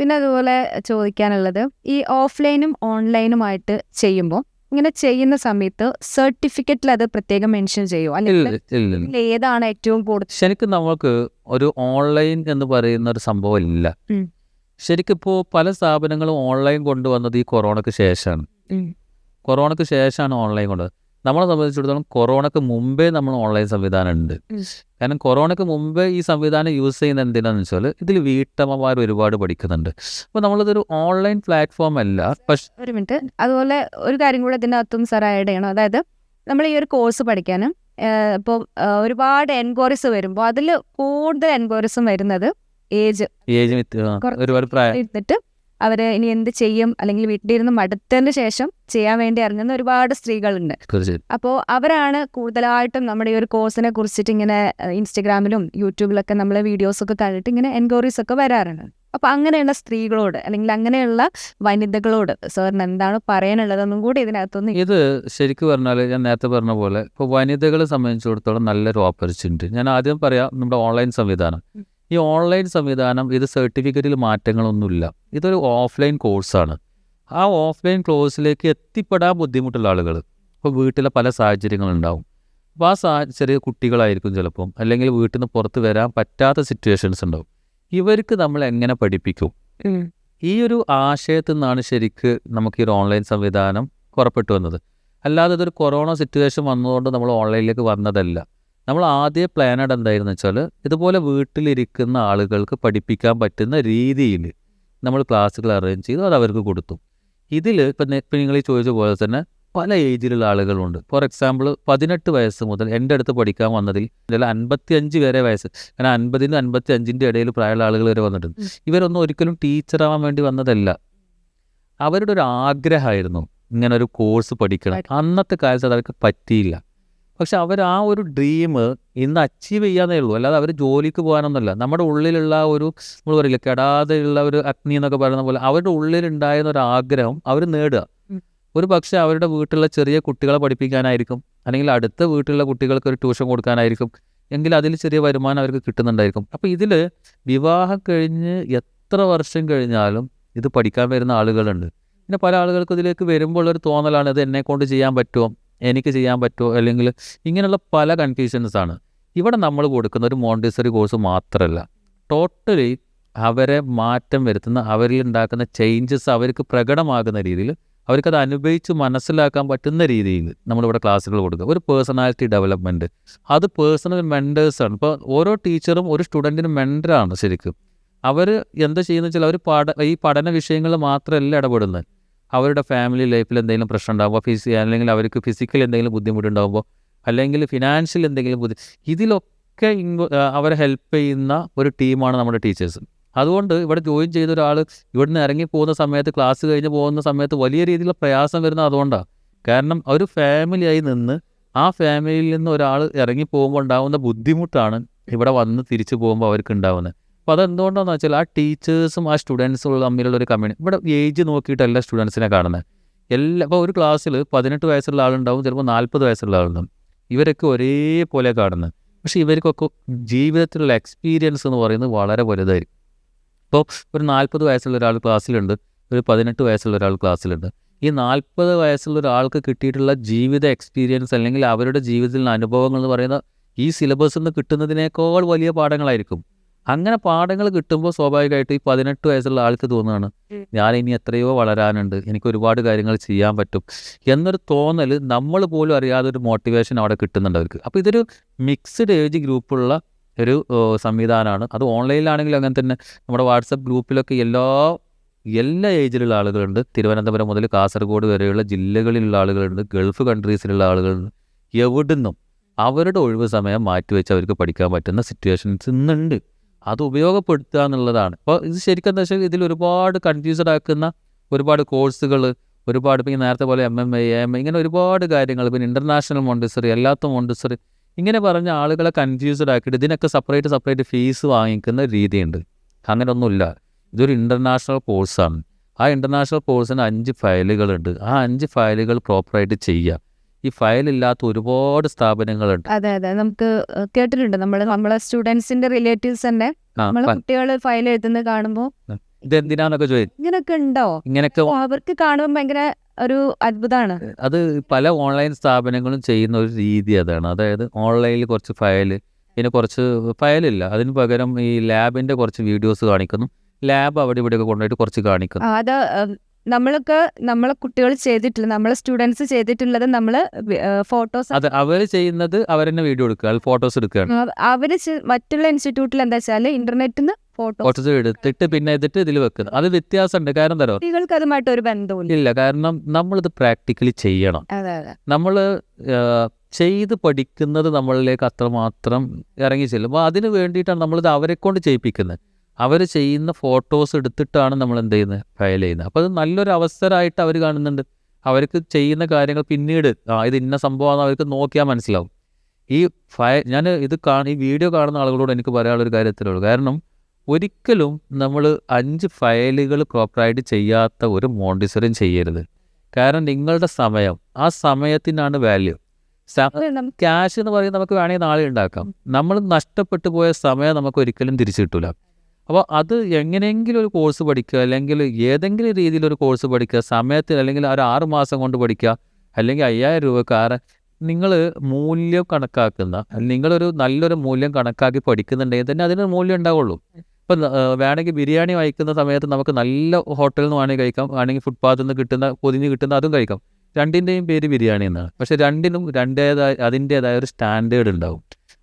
പിന്നെ അതുപോലെ ചോദിക്കാനുള്ളത് ഈ ഓഫ്ലൈനും ഓൺലൈനുമായിട്ട് ചെയ്യുമ്പോൾ ഇങ്ങനെ ചെയ്യുന്ന സമയത്ത് സർട്ടിഫിക്കറ്റിൽ അത് പ്രത്യേകം മെൻഷൻ ചെയ്യോ അല്ലെങ്കിൽ ഏതാണ് ഏറ്റവും കൂടുതൽ ശരിക്കും നമുക്ക് ഒരു ഓൺലൈൻ എന്ന് പറയുന്ന ഒരു സംഭവം ഇല്ല. ശരിക്കും ഇപ്പോൾ പല സ്ഥാപനങ്ങളും ഓൺലൈൻ കൊണ്ടുവന്നത് ഈ കൊറോണക്ക് ശേഷമാണ് കൊറോണക്ക് ശേഷമാണ് ഓൺലൈൻ കൊണ്ടുവന്നത്. നമ്മളെ സംബന്ധിച്ചിടത്തോളം കൊറോണക്ക് മുമ്പേ നമ്മൾ ഓൺലൈൻ സംവിധാനം ഉണ്ട്. കാരണം കൊറോണക്ക് മുമ്പേ ഈ സംവിധാനം യൂസ് ചെയ്യുന്ന എന്തിനാന്ന് വെച്ചാൽ ഇതിൽ വീട്ടമ്മമാർ ഒരുപാട് പഠിക്കുന്നുണ്ട്. അപ്പോൾ നമ്മളിതൊരു ഓൺലൈൻ പ്ലാറ്റ്ഫോം അല്ല പക്ഷെ ഒരു മിനിറ്റ് അതുപോലെ ഒരു കാര്യം കൂടെ ഇതിനകത്തും സാർ ആഡ് ചെയ്യണം. അതായത് നമ്മൾ ഈ ഒരു കോഴ്സ് പഠിക്കാനും ഇപ്പോൾ ഒരുപാട് എൻക്വയറീസ് വരുമ്പോൾ അതിൽ കൂടുതൽ എൻക്വയറീസും വരുന്നത് ഏജ് ഏജ് ഒരുപാട് പ്രായം. ഇരുന്നിട്ട് അവർ ഇനി എന്ത് ചെയ്യും? അല്ലെങ്കിൽ വീട്ടിലിരുന്ന് മടുത്തതിന് ശേഷം ചെയ്യാൻ വേണ്ടി ഇറങ്ങുന്ന ഒരുപാട് സ്ത്രീകളുണ്ട്. അപ്പോൾ അവരാണ് കൂടുതലായിട്ടും നമ്മുടെ ഈ ഒരു കോഴ്സിനെ കുറിച്ചിട്ട് ഇങ്ങനെ ഇൻസ്റ്റഗ്രാമിലും യൂട്യൂബിലൊക്കെ നമ്മൾ വീഡിയോസൊക്കെ കണ്ടിട്ട് ഇങ്ങനെ എൻക്വയറീസ് ഒക്കെ വരാറുണ്ട്. അപ്പോൾ അങ്ങനെയുള്ള സ്ത്രീകളോട് അല്ലെങ്കിൽ അങ്ങനെയുള്ള വനിതകളോട് സാറിന് എന്താണ് പറയാനുള്ളതെന്നും കൂടി ഇതിനകത്തൊന്ന് ഇത് ശരിക്കും പറഞ്ഞാൽ ഞാൻ നേരത്തെ പറഞ്ഞ പോലെ ഇപ്പോൾ വനിതകളെ സംബന്ധിച്ചിടത്തോളം നല്ലൊരു ഓപ്പർച്യൂണിറ്റി ഞാൻ ആദ്യം പറയാം നമ്മുടെ ഓൺലൈൻ സംവിധാനം. ഈ ഓൺലൈൻ സംവിധാനം ഇത് സർട്ടിഫിക്കറ്റിൽ മാറ്റങ്ങളൊന്നുമില്ല. ഇതൊരു ഓഫ്ലൈൻ കോഴ്സാണ്. ആ ഓഫ്ലൈൻ കോഴ്സിലേക്ക് എത്തിപ്പെടാൻ ബുദ്ധിമുട്ടുള്ള ആളുകൾ ഇപ്പോൾ വീട്ടിലെ പല സാഹചര്യങ്ങളുണ്ടാവും. അപ്പോൾ ആ സാ ചെറിയ കുട്ടികളായിരിക്കും ചിലപ്പം. അല്ലെങ്കിൽ വീട്ടിൽ നിന്ന് പുറത്ത് വരാൻ പറ്റാത്ത സിറ്റുവേഷൻസ് ഉണ്ടാവും. ഇവർക്ക് നമ്മൾ എങ്ങനെ പഠിപ്പിക്കും? ഈ ഒരു ആശയത്തിൽ നിന്നാണ് ശരിക്ക് നമുക്ക് ഈ ഒരു ഓൺലൈൻ സംവിധാനം പുറപ്പെട്ടു വന്നത്. അല്ലാതെ ഇതൊരു കൊറോണ സിറ്റുവേഷൻ വന്നതുകൊണ്ട് നമ്മൾ ഓൺലൈനിലേക്ക് വന്നതല്ല. നമ്മൾ ആദ്യ പ്ലാനഡ് എന്തായിരുന്നു വെച്ചാൽ ഇതുപോലെ വീട്ടിലിരിക്കുന്ന ആളുകൾക്ക് പഠിപ്പിക്കാൻ പറ്റുന്ന രീതിയിൽ നമ്മൾ ക്ലാസ്സുകൾ അറേഞ്ച് ചെയ്തു അത് അവർക്ക് കൊടുത്തു. ഇതിൽ ഇപ്പം ഇപ്പം നിങ്ങൾ ഈ ചോദിച്ച പോലെ തന്നെ പല ഏജിലുള്ള ആളുകളുണ്ട്. ഫോർ എക്സാമ്പിൾ പതിനെട്ട് വയസ്സ് മുതൽ എന്റെ അടുത്ത് പഠിക്കാൻ വന്നതിൽ ചില അൻപത്തി അഞ്ച് വരെ വയസ്സ് കാരണം അൻപതിനും അൻപത്തി അഞ്ചിന്റെ ഇടയിൽ പ്രായമുള്ള ആളുകൾ വരെ വന്നിട്ടുണ്ട്. ഇവരൊന്നും ഒരിക്കലും ടീച്ചറാവാൻ വേണ്ടി വന്നതല്ല. അവരുടെ ഒരു ആഗ്രഹമായിരുന്നു ഇങ്ങനെ ഒരു കോഴ്സ് പഠിക്കണം. പഠി- അന്നത്തെ കാലത്ത് അത് അവർക്ക് പറ്റിയില്ല. പക്ഷെ അവർ ആ ഒരു ഡ്രീം ഇന്ന് അച്ചീവ് ചെയ്യാന്നേ ഉള്ളൂ. അല്ലാതെ അവർ ജോലിക്ക് പോകാനൊന്നുമല്ല. നമ്മുടെ ഉള്ളിലുള്ള ഒരു നമ്മൾ പറയില്ല കെടാതെയുള്ള ഒരു അഗ്നി എന്നൊക്കെ പറയുന്ന പോലെ അവരുടെ ഉള്ളിലുണ്ടായിരുന്ന ഒരു ആഗ്രഹം അവർ നേടുക. ഒരു പക്ഷെ അവരുടെ വീട്ടിലുള്ള ചെറിയ കുട്ടികളെ പഠിപ്പിക്കാനായിരിക്കും. അല്ലെങ്കിൽ അടുത്ത വീട്ടിലുള്ള കുട്ടികൾക്ക് ഒരു ട്യൂഷൻ കൊടുക്കാനായിരിക്കും. എങ്കിൽ അതിൽ ചെറിയ വരുമാനം അവർക്ക് കിട്ടുന്നുണ്ടായിരിക്കും. അപ്പോൾ ഇതിൽ വിവാഹം കഴിഞ്ഞ് എത്ര വർഷം കഴിഞ്ഞാലും ഇത് പഠിക്കാൻ വരുന്ന ആളുകളുണ്ട്. പിന്നെ പല ആളുകൾക്കും ഇതിലേക്ക് വരുമ്പോൾ ഒരു തോന്നലാണ് ഇത് എന്നെ കൊണ്ട് ചെയ്യാൻ പറ്റുമോ? എനിക്ക് ചെയ്യാൻ പറ്റുമോ? അല്ലെങ്കിൽ ഇങ്ങനെയുള്ള പല കൺഫ്യൂഷൻസാണ് ഇവിടെ നമ്മൾ കൊടുക്കുന്ന ഒരു മോണ്ടിസറി കോഴ്സ് മാത്രമല്ല ടോട്ടലി അവരെ മാറ്റം വരുത്തുന്ന അവരിൽ ഉണ്ടാക്കുന്ന ചേഞ്ചസ് അവർക്ക് പ്രകടമാകുന്ന രീതിയിൽ അവർക്കത് അനുഭവിച്ച് മനസ്സിലാക്കാൻ പറ്റുന്ന രീതിയിൽ നമ്മളിവിടെ ക്ലാസ്സുകൾ കൊടുക്കുക. ഒരു പേഴ്സണാലിറ്റി ഡെവലപ്മെന്റ് അത് പേഴ്സണൽ മെന്റേഴ്സാണ് ഇപ്പോൾ ഓരോ ടീച്ചറും ഒരു സ്റ്റുഡന്റിന് മെന്ററാണ് ശരിക്കും. അവർ എന്താ ചെയ്യുന്നത് വെച്ചാൽ അവർ പഠ ഈ പഠന വിഷയങ്ങൾ മാത്രമല്ല ഇടപെടുന്നത്. അവരുടെ ഫാമിലി ലൈഫിൽ എന്തെങ്കിലും പ്രശ്നം ഉണ്ടാകുമ്പോൾ ഫിസി അല്ലെങ്കിൽ അവർക്ക് ഫിസിക്കൽ എന്തെങ്കിലും ബുദ്ധിമുട്ടുണ്ടാകുമ്പോൾ അല്ലെങ്കിൽ ഫിനാൻഷ്യൽ എന്തെങ്കിലും ബുദ്ധി ഇതിലൊക്കെ അവരെ ഹെൽപ്പ് ചെയ്യുന്ന ഒരു ടീമാണ് നമ്മുടെ ടീച്ചേഴ്സ് അതുകൊണ്ട് ഇവിടെ ജോയിൻ ചെയ്ത ഒരാൾ ഇവിടുന്ന് ഇറങ്ങി പോകുന്ന സമയത്ത് ക്ലാസ് കഴിഞ്ഞ് പോകുന്ന സമയത്ത് വലിയ രീതിയിലുള്ള പ്രയാസം വരുന്നത് അതുകൊണ്ടാണ് കാരണം ഒരു ഫാമിലിയായി നിന്ന് ആ ഫാമിലിയിൽ നിന്ന് ഒരാൾ ഇറങ്ങി പോകുമ്പോൾ ഉണ്ടാകുന്ന ബുദ്ധിമുട്ടാണ് ഇവിടെ വന്ന് തിരിച്ചു പോകുമ്പോൾ അവർക്ക് ഉണ്ടാകുന്നത് അപ്പോൾ അതെന്തുകൊണ്ടാണെന്ന് വെച്ചാൽ ആ ടീച്ചേഴ്സും ആ സ്റ്റുഡൻസും തമ്മിലുള്ള ഒരു കമ്മ്യൂണിറ്റി ഇവിടെ ഏജ് നോക്കിയിട്ടല്ല സ്റ്റുഡൻസിനെ കാണുന്നത് എല്ലാ ഇപ്പോൾ ഒരു ക്ലാസ്സിൽ പതിനെട്ട് വയസ്സുള്ള ആളുണ്ടാവും ചിലപ്പോൾ നാൽപ്പത് വയസ്സുള്ള ആളുണ്ടാവും. ഇവരൊക്കെ ഒരേപോലെ കാണുന്നത് പക്ഷേ ഇവർക്കൊക്കെ ജീവിതത്തിലുള്ള എക്സ്പീരിയൻസ് എന്ന് പറയുന്നത് വളരെ വലുതായിരിക്കും. ഇപ്പോൾ ഒരു നാൽപ്പത് വയസ്സുള്ള ഒരാൾ ക്ലാസ്സിലുണ്ട് ഒരു പതിനെട്ട് വയസ്സുള്ള ഒരാൾ ക്ലാസ്സിലുണ്ട്. ഈ നാൽപ്പത് വയസ്സുള്ള ഒരാൾക്ക് കിട്ടിയിട്ടുള്ള ജീവിത എക്സ്പീരിയൻസ് അല്ലെങ്കിൽ അവരുടെ ജീവിതത്തിലുള്ള അനുഭവങ്ങൾ എന്ന് പറയുന്ന ഈ സിലബസിൽ നിന്ന് കിട്ടുന്നതിനേക്കാൾ വലിയ പാഠങ്ങളായിരിക്കും. അങ്ങനെ പാഠങ്ങൾ കിട്ടുമ്പോൾ സ്വാഭാവികമായിട്ട് ഈ പതിനെട്ട് വയസ്സുള്ള ആൾക്ക് തോന്നുകയാണ് ഞാൻ ഇനി എത്രയോ വളരാനുണ്ട് എനിക്ക് ഒരുപാട് കാര്യങ്ങൾ ചെയ്യാൻ പറ്റും എന്നൊരു തോന്നൽ നമ്മൾ പോലും അറിയാതെ ഒരു മോട്ടിവേഷൻ അവിടെ കിട്ടുന്നുണ്ട് അവർക്ക്. അപ്പോൾ ഇതൊരു മിക്സ്ഡ് ഏജ് ഗ്രൂപ്പുള്ള ഒരു സംവിധാനമാണ്. അത് ഓൺലൈനിലാണെങ്കിലും അങ്ങനെ തന്നെ. നമ്മുടെ വാട്സപ്പ് ഗ്രൂപ്പിലൊക്കെ എല്ലാ എല്ലാ ഏജിലുള്ള ആളുകളുണ്ട്. തിരുവനന്തപുരം മുതൽ കാസർഗോഡ് വരെയുള്ള ജില്ലകളിലുള്ള ആളുകളുണ്ട്. ഗൾഫ് കൺട്രീസിലുള്ള ആളുകളുണ്ട്. എവിടുന്നും അവരുടെ ഒഴിവ് സമയം മാറ്റിവെച്ച് അവർക്ക് പഠിക്കാൻ പറ്റുന്ന സിറ്റുവേഷൻസ് ഇന്നുണ്ട്. അത് ഉപയോഗപ്പെടുത്തുക എന്നുള്ളതാണ്. അപ്പോൾ ഇത് ശരിക്കും എന്താ വെച്ചാൽ ഇതിൽ ഒരുപാട് കൺഫ്യൂസ്ഡ് ആക്കുന്ന ഒരുപാട് കോഴ്സുകൾ ഒരുപാട് ഇപ്പം നേരത്തെ പോലെ എം എം എ എം ഇങ്ങനെ ഒരുപാട് കാര്യങ്ങൾ പിന്നെ ഇന്റർനാഷണൽ മോണ്ടിസറി അല്ലാത്ത മോണ്ടിസറി ഇങ്ങനെ പറഞ്ഞ ആളുകളെ കൺഫ്യൂസ്ഡ് ആക്കിയിട്ട് ഇതിനൊക്കെ സെപ്പറേറ്റ് സെപ്പറേറ്റ് ഫീസ് വാങ്ങിക്കുന്ന രീതിയുണ്ട്. അങ്ങനെയൊന്നുമില്ല ഇതൊരു ഇന്റർനാഷണൽ കോഴ്സാണ് ആ ഇന്റർനാഷണൽ കോഴ്സിന് അഞ്ച് ഫയലുകളുണ്ട് ആ അഞ്ച് ഫയലുകൾ പ്രോപ്പറായിട്ട് ചെയ്യുക. ഈ ഫയൽ ഇല്ലാത്ത ഒരുപാട് സ്ഥാപനങ്ങളുണ്ട്. അതെ അതെ. നമുക്ക് കേട്ടിട്ടുണ്ട്. നമ്മൾ നമ്മളെ സ്റ്റുഡൻസിന്റെ റിലേറ്റീവ്സ് തന്നെ നമ്മളെ കുട്ടികൾ ഫയൽ എഴുതുന്നത് കാണുമ്പോൾ ഇതെന്തിനാന്നൊക്കെ ചോദിക്കും ഇങ്ങനൊക്കെ ഉണ്ടോ? ഇങ്ങനൊക്കെ അവർക്ക് കാണുമ്പോൾ ഭയങ്കര ഒരു അത്ഭുതമാണ് അത് പല ഓൺലൈൻ സ്ഥാപനങ്ങളും ചെയ്യുന്ന ഒരു രീതി അതാണ്. അതായത് ഓൺലൈനിൽ കുറച്ച് ഫയൽ പിന്നെ കുറച്ച് ഫയലില്ല അതിന് പകരം ഈ ലാബിന്റെ കുറച്ച് വീഡിയോസ് കാണിക്കുന്നു. ലാബ് അവിടെ ഇവിടെയൊക്കെ കൊണ്ടുപോയിട്ട് കുറച്ച് കാണിക്കുന്നു. അത് ഉം, നമ്മൾക്ക് നമ്മളെ കുട്ടികൾ ചെയ്തിട്ടില്ല നമ്മളെ സ്റ്റുഡൻസ് ചെയ്തിട്ടുള്ളത് നമ്മൾ ഫോട്ടോസ് അത് അവർ ചെയ്യുന്നത് അവർ തന്നെ വീഡിയോ എടുക്കുക ഫോട്ടോസ് എടുക്കുകയാണ് അവർ മറ്റുള്ള ഇൻസ്റ്റിറ്റ്യൂട്ടിൽ എന്താ വെച്ചാൽ ഇന്റർനെറ്റിൽ നിന്ന് ഫോട്ടോസ് എടുത്തിട്ട് പിന്നെ ഇതിട്ട് ഇതിൽ വെക്കുന്നത് അത് വ്യത്യാസമുണ്ട്. കാരണം തരോ കുട്ടികൾക്ക് അതുമായിട്ട് ഒരു ബന്ധവും ഇല്ല കാരണം നമ്മളിത് പ്രാക്ടിക്കലി ചെയ്യണം. നമ്മൾ ചെയ്ത് പഠിക്കുന്നത് നമ്മളിലേക്ക് അത്രമാത്രം ഇറങ്ങി ചെല്ലും. അപ്പോൾ അതിന് വേണ്ടിയിട്ടാണ് നമ്മളിത് അവരെ കൊണ്ട് ചെയ്യിപ്പിക്കുന്നത്. അവർ ചെയ്യുന്ന ഫോട്ടോസ് എടുത്തിട്ടാണ് നമ്മൾ എന്ത് ചെയ്യുന്നത് ഫയൽ ചെയ്യുന്നത് അപ്പോൾ അത് നല്ലൊരു അവസരമായിട്ട് അവർ കാണുന്നുണ്ട്. അവർക്ക് ചെയ്യുന്ന കാര്യങ്ങൾ പിന്നീട് ആ ഇത് ഇന്ന സംഭവമാണെന്ന് അവർക്ക് നോക്കിയാൽ മനസ്സിലാവും. ഈ ഫയൽ ഞാൻ ഇത് കാണ ഈ വീഡിയോ കാണുന്ന ആളുകളോട് എനിക്ക് പറയാനുള്ളൊരു കാര്യത്തിലുള്ളൂ കാരണം ഒരിക്കലും നമ്മൾ അഞ്ച് ഫയലുകൾ പ്രോപ്പറായിട്ട് ചെയ്യാത്ത ഒരു മോണ്ടിസറും ചെയ്യരുത്. കാരണം നിങ്ങളുടെ സമയം ആ സമയത്തിനാണ് വാല്യൂ ക്യാഷ് എന്ന് പറയുന്നത് നമുക്ക് വേണമെങ്കിൽ നാളെ ഉണ്ടാക്കാം. നമ്മൾ നഷ്ടപ്പെട്ടു പോയ സമയം നമുക്ക് ഒരിക്കലും തിരിച്ചു കിട്ടില്ല അപ്പോൾ അത് എങ്ങനെയെങ്കിലും ഒരു കോഴ്സ് പഠിക്കുക അല്ലെങ്കിൽ ഏതെങ്കിലും രീതിയിൽ ഒരു കോഴ്സ് പഠിക്കുക സമയത്തിൽ അല്ലെങ്കിൽ ഒരു ആറ് മാസം കൊണ്ട് പഠിക്കുക അല്ലെങ്കിൽ അയ്യായിരം രൂപക്ക് ആറ് നിങ്ങൾ മൂല്യം കണക്കാക്കുന്ന നിങ്ങളൊരു നല്ലൊരു മൂല്യം കണക്കാക്കി പഠിക്കുന്നുണ്ടെങ്കിൽ തന്നെ അതിനൊരു മൂല്യം ഉണ്ടാവുള്ളൂ. ഇപ്പം വേണമെങ്കിൽ ബിരിയാണി വായിക്കുന്ന സമയത്ത് നമുക്ക് നല്ല ഹോട്ടലിൽ നിന്ന് വേണമെങ്കിൽ കഴിക്കാം വേണമെങ്കിൽ ഫുട്പാത്തിൽ നിന്ന് കിട്ടുന്ന പൊതിഞ്ഞ് കിട്ടുന്ന അതും കഴിക്കാം. രണ്ടിന്റെയും പേര് ബിരിയാണി എന്നാണ്. പക്ഷെ രണ്ടിനും രണ്ടേതായ അതിന്റേതായ ഒരു സ്റ്റാൻഡേർഡ് ഉണ്ടാവും.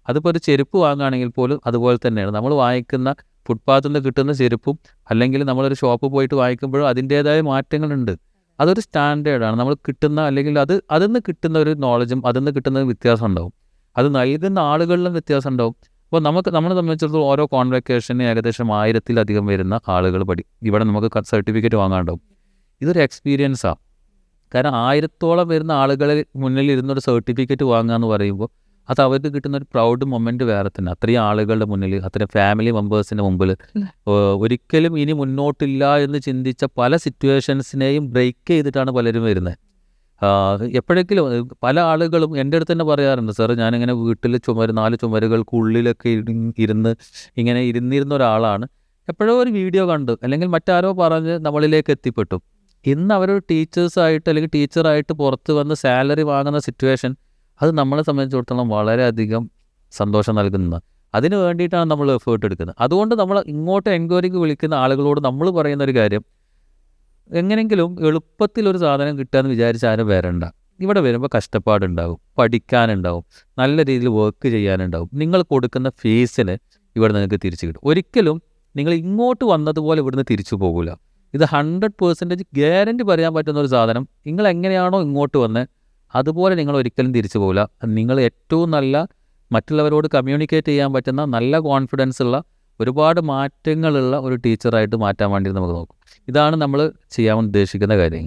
അതിപ്പോൾ ഒരു ചെരുപ്പ് വാങ്ങുകയാണെങ്കിൽ പോലും അതുപോലെ തന്നെയാണ്. നമ്മൾ വാങ്ങിക്കുന്ന ഫുട്പാത്തിൽ നിന്ന് കിട്ടുന്ന ചെരുപ്പും അല്ലെങ്കിൽ നമ്മളൊരു ഷോപ്പ് പോയിട്ട് വാങ്ങിക്കുമ്പോഴും അതിന്റേതായ മാറ്റങ്ങളുണ്ട്. അതൊരു സ്റ്റാൻഡേർഡാണ് നമ്മൾ കിട്ടുന്ന അല്ലെങ്കിൽ അത് അതിൽ നിന്ന് കിട്ടുന്ന ഒരു നോളജും അതിൽ നിന്ന് കിട്ടുന്ന വ്യത്യാസം ഉണ്ടാവും. അത് നൽകുന്ന ആളുകളിലും വ്യത്യാസം ഉണ്ടാവും. അപ്പോൾ നമുക്ക് നമ്മളെ സംബന്ധിച്ചിടത്തോളം ഓരോ കോൺവെക്കേഷന് ഏകദേശം ആയിരത്തിലധികം വരുന്ന ആളുകൾ പഠി ഇവിടെ നമുക്ക് സർട്ടിഫിക്കറ്റ് വാങ്ങാണ്ടാവും ഇതൊരു എക്സ്പീരിയൻസാണ് കാരണം ആയിരത്തോളം വരുന്ന ആളുകളിൽ മുന്നിൽ ഇരുന്നൊരു സർട്ടിഫിക്കറ്റ് വാങ്ങുക എന്ന് പറയുമ്പോൾ അത് അവർക്ക് കിട്ടുന്ന ഒരു പ്രൗഡ് മൊമെന്റ് വേറെ തന്നെ. അത്രയും ആളുകളുടെ മുന്നിൽ അത്രയും ഫാമിലി മെമ്പേഴ്സിന്റെ മുമ്പിൽ. ഒരിക്കലും ഇനി മുന്നോട്ടില്ല എന്ന് ചിന്തിച്ച പല സിറ്റുവേഷൻസിനെയും ബ്രേക്ക് ചെയ്തിട്ടാണ് പലരും വരുന്നത് എപ്പോഴെങ്കിലും പല ആളുകളും എന്റെ അടുത്ത് തന്നെ പറയാറുണ്ട് സാർ ഞാനിങ്ങനെ വീട്ടിൽ ചുമര് നാല് ചുമരുകൾക്കുള്ളിലൊക്കെ ഉള്ളിലൊക്കെ ഇരുന്ന് ഇങ്ങനെ ഇരുന്നിരുന്ന ഒരാളാണ്. എപ്പോഴോ ഒരു വീഡിയോ കണ്ടു അല്ലെങ്കിൽ മറ്റാരോ പറഞ്ഞ് നമ്മളിലേക്ക് എത്തിപ്പെട്ടു. ഇന്ന് അവരൊരു ടീച്ചേഴ്സായിട്ട് അല്ലെങ്കിൽ ടീച്ചറായിട്ട് പുറത്ത് വന്ന് സാലറി വാങ്ങുന്ന സിറ്റുവേഷൻ അത് നമ്മളെ സംബന്ധിച്ചിടത്തോളം വളരെയധികം സന്തോഷം നൽകുന്ന അതിന് വേണ്ടിയിട്ടാണ് നമ്മൾ എഫേർട്ട് എടുക്കുന്നത്. അതുകൊണ്ട് നമ്മൾ ഇങ്ങോട്ട് എൻക്വയറിക്ക് വിളിക്കുന്ന ആളുകളോട് നമ്മൾ പറയുന്ന ഒരു കാര്യം എങ്ങനെങ്കിലും എളുപ്പത്തിൽ ഒരു സാധനം കിട്ടുകയെന്ന് വിചാരിച്ച് ആരും വരണ്ട. ഇവിടെ വരുമ്പോൾ കഷ്ടപ്പാടുണ്ടാവും പഠിക്കാനുണ്ടാവും നല്ല രീതിയിൽ വർക്ക് ചെയ്യാനുണ്ടാവും. നിങ്ങൾ കൊടുക്കുന്ന ഫീസിന് ഇവിടെ നിങ്ങൾക്ക് തിരിച്ചു കിട്ടും. ഒരിക്കലും നിങ്ങൾ ഇങ്ങോട്ട് വന്നതുപോലെ ഇവിടുന്ന് തിരിച്ചു പോകില്ല ഇത് ഹൺഡ്രഡ് പേഴ്സന്റേജ് ഗ്യാരന്റി പറയാൻ പറ്റുന്ന ഒരു സാധനം. നിങ്ങൾ എങ്ങനെയാണോ ഇങ്ങോട്ട് വന്നത് അതുപോലെ നിങ്ങൾ ഒരിക്കലും തിരിച്ചു പോകില്ല നിങ്ങൾ ഏറ്റവും നല്ല മറ്റുള്ളവരോട് കമ്മ്യൂണിക്കേറ്റ് ചെയ്യാൻ പറ്റുന്ന നല്ല കോൺഫിഡൻസ് ഉള്ള ഒരുപാട് മാറ്റങ്ങളുള്ള ഒരു ടീച്ചറായിട്ട് മാറ്റാൻ വേണ്ടി നമുക്ക് നോക്കും. ഇതാണ് നമ്മൾ ചെയ്യാൻ ഉദ്ദേശിക്കുന്ന കാര്യം